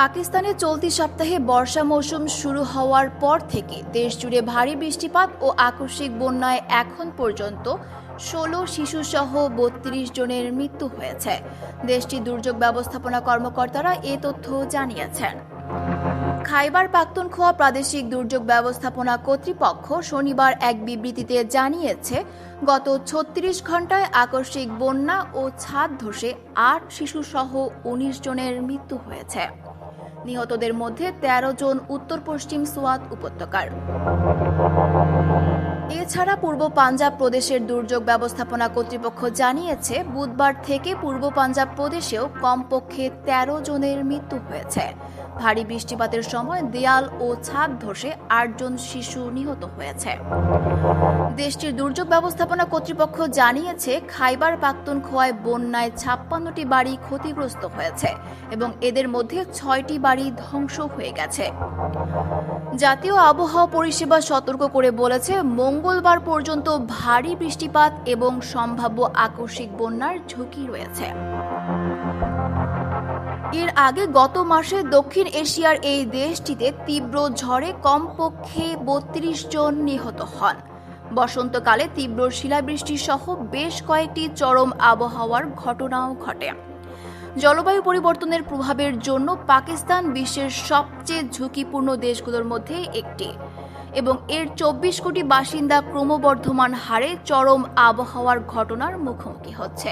পাকিস্তানে চলতি সপ্তাহে বর্ষা মৌসুম শুরু হওয়ার পর থেকে দেশজুড়ে ভারী বৃষ্টিপাত ও আকস্মিক বন্যায় এখন পর্যন্ত ষোলো শিশুসহ বত্রিশ জনের মৃত্যু হয়েছে। দেশটির দুর্যোগ ব্যবস্থাপনা কর্মকর্তারা এ তথ্য জানিয়েছেন। খাইবার পাখতুনখোয়া প্রাদেশিক দুর্যোগ ব্যবস্থাপনা কর্তৃপক্ষ শনিবার এক বিবৃতিতে জানিয়েছে, গত ছত্রিশ ঘন্টায় আকস্মিক বন্যা ও ছাদ ধসে আট শিশুসহ উনিশ জনের মৃত্যু হয়েছে। নিহতদের মধ্যে ১৩ জন উত্তর পশ্চিম সোয়াত উপত্যকার। এছাড়া পূর্ব পাঞ্জাব প্রদেশের দুর্যোগ ব্যবস্থাপনা কর্তৃপক্ষ জানিয়েছে, বুধবার থেকে পূর্ব পাঞ্জাব প্রদেশেও কমপক্ষে ১৩ জনের মৃত্যু হয়েছে। ভারী বৃষ্টিপাতের সময় দেয়াল ও ছাদ ধসে আটজন শিশু নিহত হয়েছে। দেশটির দুর্যোগ ব্যবস্থাপনা কর্তৃপক্ষ জানিয়েছে, খাইবার পাখতুনখোয়ায় বন্যায় ছাপ্পান্নটি বাড়ি ক্ষতিগ্রস্ত হয়েছে এবং এদের মধ্যে ছয়টি বাড়ি ধ্বংস হয়ে গেছে। জাতীয় আবহাওয়া পরিষেবা সতর্ক করে বলেছে, মঙ্গলবার পর্যন্ত ভারী বৃষ্টিপাত এবং সম্ভাব্য আকস্মিক বন্যার ঝুঁকি রয়েছে। এর আগে গত মাসে দক্ষিণ এশিয়ার এই দেশটিতে তীব্র ঝড়ে কমপক্ষে বত্রিশ জন নিহত হন। বসন্তকালে তীব্র শিলাবৃষ্টি সহ বেশ কয়েকটি চরম আবহাওয়ার ঘটনাও ঘটে। জলবায়ু পরিবর্তনের প্রভাবের জন্য পাকিস্তান বিশ্বের সবচেয়ে ঝুঁকিপূর্ণ দেশগুলোর মধ্যে একটি। এবং এর চব্বিশ কোটি বাসিন্দা ক্রমবর্ধমান হারে চরম আবহাওয়ার ঘটনার মুখোমুখি হচ্ছে।